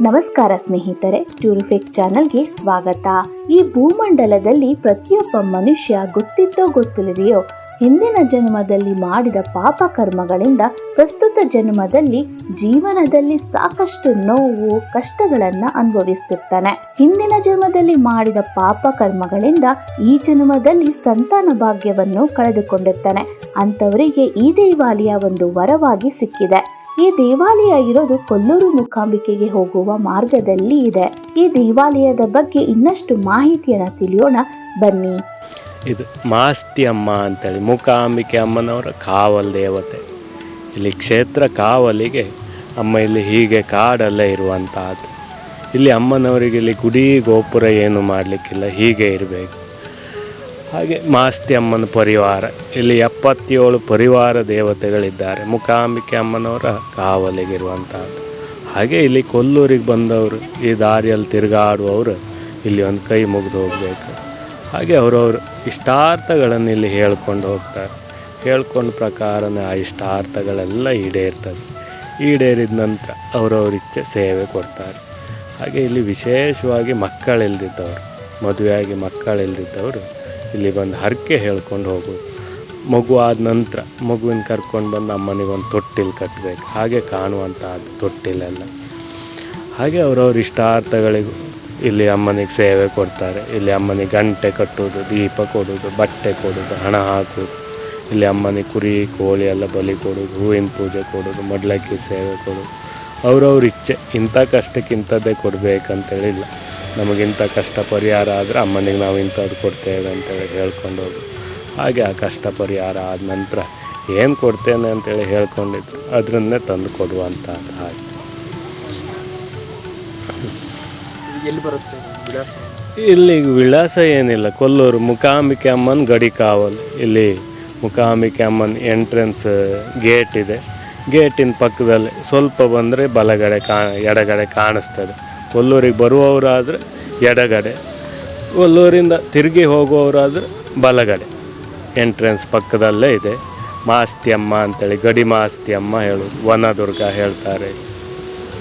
ನಮಸ್ಕಾರ ಸ್ನೇಹಿತರೆ ಟ್ಯೂರಿಫಿಕ್ ಚಾನಲ್ಗೆ ಸ್ವಾಗತ. ಈ ಭೂಮಂಡಲದಲ್ಲಿ ಪ್ರತಿಯೊಬ್ಬ ಮನುಷ್ಯ ಗೊತ್ತಿದ್ದೋ ಗೊತ್ತಿಲ್ಲದೆಯೋ, ಹಿಂದಿನ ಜನ್ಮದಲ್ಲಿ ಮಾಡಿದ ಪಾಪ ಕರ್ಮಗಳಿಂದ ಪ್ರಸ್ತುತ ಜನ್ಮದಲ್ಲಿ ಜೀವನದಲ್ಲಿ ಸಾಕಷ್ಟು ನೋವು, ಕಷ್ಟಗಳನ್ನ ಅನುಭವಿಸ್ತಿರ್ತಾನೆ. ಹಿಂದಿನ ಜನ್ಮದಲ್ಲಿ ಮಾಡಿದ ಪಾಪ ಕರ್ಮಗಳಿಂದ ಈ ಜನ್ಮದಲ್ಲಿ ಸಂತಾನ ಭಾಗ್ಯವನ್ನು ಕಳೆದುಕೊಂಡಿರ್ತಾನೆ. ಅಂತವರಿಗೆ ಈ ದೇವಾಲಯ ಒಂದು ವರವಾಗಿ ಸಿಕ್ಕಿದೆ. ಈ ದೇವಾಲಯ ಇರೋದು ಕೊಲ್ಲೂರು ಮೂಕಾಂಬಿಕೆಗೆ ಹೋಗುವ ಮಾರ್ಗದಲ್ಲಿ ಇದೆ. ಈ ದೇವಾಲಯದ ಬಗ್ಗೆ ಇನ್ನಷ್ಟು ಮಾಹಿತಿಯನ್ನ ತಿಳಿಯೋಣ. ಬನ್ನಿ. ಇದು ಮಾಸ್ತಿ ಅಮ್ಮ ಅಂತೇಳಿ. ಮೂಕಾಂಬಿಕೆ ಅಮ್ಮನವರ ಕಾವಲ್ ದೇವತೆ. ಇಲ್ಲಿ ಕ್ಷೇತ್ರ ಕಾವಲಿಗೆ ಅಮ್ಮ ಇಲ್ಲಿ ಹೀಗೆ ಕಾಡಲ್ಲೇ ಇರುವಂತಹದ್ದು. ಇಲ್ಲಿ ಅಮ್ಮನವರಿಗೆ ಇಲ್ಲಿ ಗುಡಿ ಗೋಪುರ ಏನು ಮಾಡಲಿಕ್ಕಿಲ್ಲ, ಹೀಗೆ ಇರಬೇಕು. ಹಾಗೆ ಮಾಸ್ತಿ ಅಮ್ಮನ ಪರಿವಾರ. ಇಲ್ಲಿ ಎಪ್ಪತ್ತೇಳು ಪರಿವಾರ ದೇವತೆಗಳಿದ್ದಾರೆ. ಮೂಕಾಂಬಿಕೆ ಅಮ್ಮನವರ ಕಾವಲಿಗಿರುವಂತಹದ್ದು ಹಾಗೆ ಇಲ್ಲಿ ಕೊಲ್ಲೂರಿಗೆ ಬಂದವರು, ಈ ದಾರಿಯಲ್ಲಿ ತಿರುಗಾಡುವವರು ಇಲ್ಲಿ ಒಂದು ಕೈ ಮುಗಿದು ಹೋಗಬೇಕು. ಹಾಗೆ ಅವರವರು ಇಷ್ಟಾರ್ಥಗಳನ್ನು ಇಲ್ಲಿ ಹೇಳ್ಕೊಂಡು ಹೋಗ್ತಾರೆ. ಹೇಳ್ಕೊಂಡ ಪ್ರಕಾರನೇ ಆ ಇಷ್ಟಾರ್ಥಗಳೆಲ್ಲ ಈಡೇರ್ತದೆ. ಈಡೇರಿದ ನಂತರ ಅವರವ್ರ ಇಚ್ಛೆ ಸೇವೆ ಕೊಡ್ತಾರೆ. ಹಾಗೆ ಇಲ್ಲಿ ವಿಶೇಷವಾಗಿ ಮಕ್ಕಳಿಲ್ದಿದ್ದವರು. ಮದುವೆಯಾಗಿ ಮಕ್ಕಳಿಲ್ದಿದ್ದವರು ಇಲ್ಲಿ ಬಂದು ಹರಕೆ ಹೇಳ್ಕೊಂಡು ಹೋಗೋದು ಮಗು ಆದ ನಂತರ ಮಗುವಿನ ಕರ್ಕೊಂಡು ಬಂದು ಅಮ್ಮನಿಗೆ ಒಂದು ತೊಟ್ಟಿಲು ಕಟ್ಟಬೇಕು ಹಾಗೆ ಕಾಣುವಂಥದ್ದು ತೊಟ್ಟಿಲೆಲ್ಲ. ಹಾಗೆ ಅವರವ್ರ ಇಷ್ಟಾರ್ಥಗಳಿಗೂ ಇಲ್ಲಿ ಅಮ್ಮನಿಗೆ ಸೇವೆ ಕೊಡ್ತಾರೆ. ಇಲ್ಲಿ ಅಮ್ಮನಿಗೆ ಗಂಟೆ ಕಟ್ಟೋದು ದೀಪ ಕೊಡೋದು ಬಟ್ಟೆ ಕೊಡೋದು ಹಣ ಹಾಕೋದು ಇಲ್ಲಿ ಅಮ್ಮನಿಗೆ ಕುರಿ, ಕೋಳಿ ಎಲ್ಲ ಬಲಿ ಕೊಡೋದು ಹೂವಿನ ಪೂಜೆ ಕೊಡೋದು ಮಡ್ಲಕ್ಕಿ ಸೇವೆ ಕೊಡೋದು ಅವ್ರವ್ರ ಇಚ್ಛೆ ಇಂಥ ಕಷ್ಟಕ್ಕೆ ಇಂಥದ್ದೇ ಕೊಡಬೇಕಂತೇಳಿಲ್ಲ ನಮಗಿಂಥ ಕಷ್ಟ ಪರಿಹಾರ ಆದರೆ ಅಮ್ಮನಿಗೆ ನಾವು ಇಂಥದ್ದು ಕೊಡ್ತೇವೆ ಅಂತೇಳಿ ಹೇಳ್ಕೊಂಡು ಹೋಗು ಹಾಗೆ ಆ ಕಷ್ಟ ಪರಿಹಾರ ಆದ ನಂತರ ಏನು ಕೊಡ್ತೇನೆ ಅಂತೇಳಿ ಹೇಳ್ಕೊಂಡಿದ್ರು. ಅದರನ್ನೇ ತಂದು ಕೊಡುವಂಥ ಹಾಗೆ. ಎಲ್ಲಿ ಬರುತ್ತೆ ವಿಳಾಸ? ಇಲ್ಲಿ ವಿಳಾಸ ಏನಿಲ್ಲ. ಕೊಲ್ಲೂರು ಮುಖಾಂಬಿಕೆ ಅಮ್ಮನ ಗಡಿ ಕಾವಲ್. ಇಲ್ಲಿ ಮುಖಾಂಬಿಕೆ ಅಮ್ಮನ ಎಂಟ್ರೆನ್ಸ್ ಗೇಟ್ ಇದೆ. ಗೇಟಿನ ಪಕ್ಕದಲ್ಲಿ ಸ್ವಲ್ಪ ಬಂದರೆ ಬಲಗಡೆ ಕಾ ಎಡಗಡೆ ಕಾಣಿಸ್ತದೆ. ಕೊಲ್ಲೂರಿಗೆ ಬರುವವರಾದರೆ ಎಡಗಡೆ ಕೊಲ್ಲೂರಿಂದ ತಿರುಗಿ ಹೋಗುವವರಾದರೆ ಬಲಗಡೆ. ಎಂಟ್ರೆನ್ಸ್ ಪಕ್ಕದಲ್ಲೇ ಇದೆ. ಮಾಸ್ತಿಯಮ್ಮ ಅಂತೇಳಿ, ಗಡಿ ಮಾಸ್ತಿಯಮ್ಮ ಹೇಳೋದು ವನದುರ್ಗ ಹೇಳ್ತಾರೆ.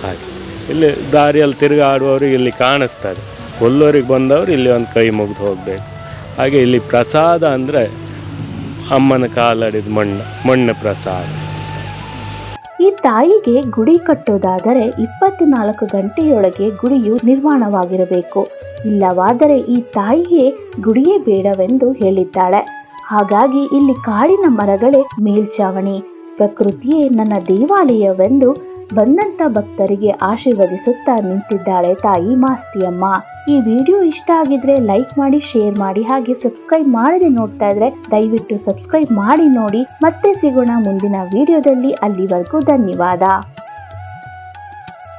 ಹಾಗೆ. ಇಲ್ಲಿ ದಾರಿಯಲ್ಲಿ ತಿರುಗಾಡುವವ್ರಿಗೆ ಇಲ್ಲಿ ಕಾಣಿಸ್ತಾರೆ. ಕೊಲ್ಲೂರಿಗೆ ಬಂದವರು ಇಲ್ಲಿ ಒಂದು ಕೈ ಮುಗಿದು ಹೋಗಬೇಕು. ಹಾಗೆ ಇಲ್ಲಿ ಪ್ರಸಾದ ಅಂದರೆ ಅಮ್ಮನ ಕಾಲಡಿದ ಮಣ್ಣು ಮಣ್ಣು ಪ್ರಸಾದ. ಈ ತಾಯಿಗೆ ಗುಡಿ ಕಟ್ಟೋದಾದರೆ ಇಪ್ಪತ್ನಾಲ್ಕು ಗಂಟೆಯೊಳಗೆ ಗುಡಿಯು ನಿರ್ಮಾಣವಾಗಿರಬೇಕು. ಇಲ್ಲವಾದರೆ ಈ ತಾಯಿಗೆ ಗುಡಿಯೇ ಬೇಡವೆಂದು ಹೇಳಿದ್ದಾಳೆ. ಹಾಗಾಗಿ ಇಲ್ಲಿ ಕಾಡಿನ ಮರಗಳೇ ಮೇಲ್ಛಾವಣಿ ಪ್ರಕೃತಿಯೇ ನನ್ನ ದೇವಾಲಯವೆಂದು ಬಂದಂತ ಭಕ್ತರಿಗೆ ಆಶೀರ್ವದಿಸುತ್ತಾ ನಿಂತಿದ್ದಾಳೆ ತಾಯಿ ಮಾಸ್ತಿಯಮ್ಮ. ಈ ವಿಡಿಯೋ ಇಷ್ಟ ಆಗಿದ್ರೆ ಲೈಕ್ ಮಾಡಿ, ಶೇರ್ ಮಾಡಿ, ಹಾಗೆ ಸಬ್ಸ್ಕ್ರೈಬ್ ಮಾಡದೆ ನೋಡ್ತಾ ಇದ್ರೆ ದಯವಿಟ್ಟು ಸಬ್ಸ್ಕ್ರೈಬ್ ಮಾಡಿ ನೋಡಿ. ಮತ್ತೆ ಸಿಗೋಣ ಮುಂದಿನ ವಿಡಿಯೋದಲ್ಲಿ. ಅಲ್ಲಿವರೆಗೂ ಧನ್ಯವಾದ.